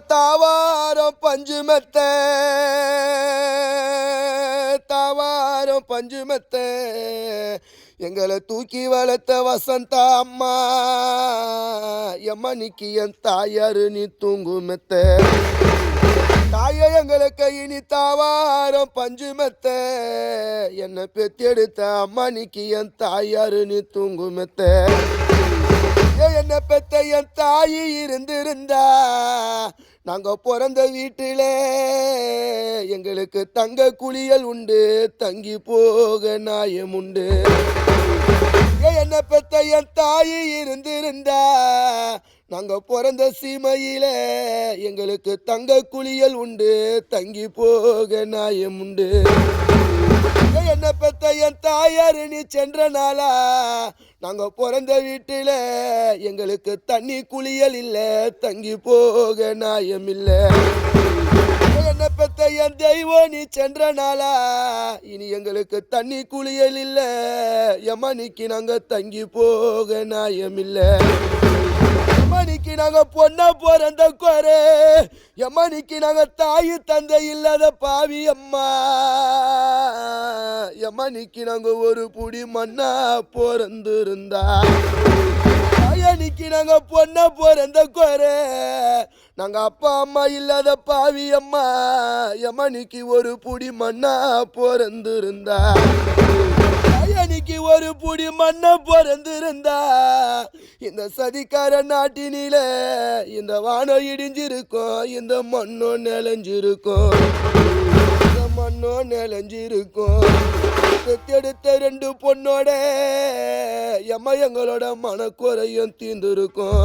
தாவாரம் பஞ்சு மெத்த. தாவாரம் பஞ்சு மெத்த. எங்களை தூக்கி வளர்த்த வசந்தா அம்மா. எம்மா நிக்கி என் தாயாரு நீ தூங்கு மெத்த. தாய எங்களை கையினி தாவாரம் பஞ்சு மெத்த. என்னை பெத்தெடுத்த அம்மா நிக்கி என் தாயாரு நீ தூங்கு மெத்த. என் தாயி இருந்திருந்தா. நாங்கள் பிறந்த வீட்டிலே எங்களுக்கு தங்க குளியல் உண்டு தங்கி போக நாயம் உண்டு. என்ன பெத்த என் தாயி இருந்திருந்தா. நாங்கள் பிறந்த சீமையில எங்களுக்கு தங்க குளியல் உண்டு தங்கி போக நாயம் உண்டு. என்ன பெத்த என் தாயாரு நீ சென்ற நாளா. நாங்கள் பிறந்த வீட்டில் எங்களுக்கு தண்ணி குளியல் இல்லை தங்கி போக நாயம் இல்லை. என்ன பெத்த என் தெய்வம் நீ சென்ற நாளா இனி எங்களுக்கு தண்ணி குளியல் இல்லை எமனிக்கு நாங்கள் தங்கி போக நாயம் இல்லை. எமனிக்கு நாங்க பொண்ணா பிறந்த குறை எமனிக்கு நாங்க தாய் தந்தை இல்லாத பாவி அம்மா. எமனிக்கு நாங்க ஒரு புடி மண்ணா பிறந்திருந்தா. அயனிக்கு நாங்க பொண்ணா பிறந்த குறை நாங்க அப்பா அம்மா இல்லாத பாவி அம்மா. எமனிக்கு ஒரு புடி மண்ணா பிறந்திருந்தா. அயனிக்கு ஒரு புடி மண்ணா பிறந்திருந்தா. இந்த சதிக்கார நாட்டினில இந்த வானம் இடிஞ்சிருக்கும் இந்த மண்ணோ நிலஞ்சிருக்கும் இந்த மண்ணோ நிலஞ்சிருக்கும் பெத்தெடுத்த ரெண்டு பொண்ணோட எம்மா எங்களோட மனக்குறையும் தீர்ந்துருக்கும்.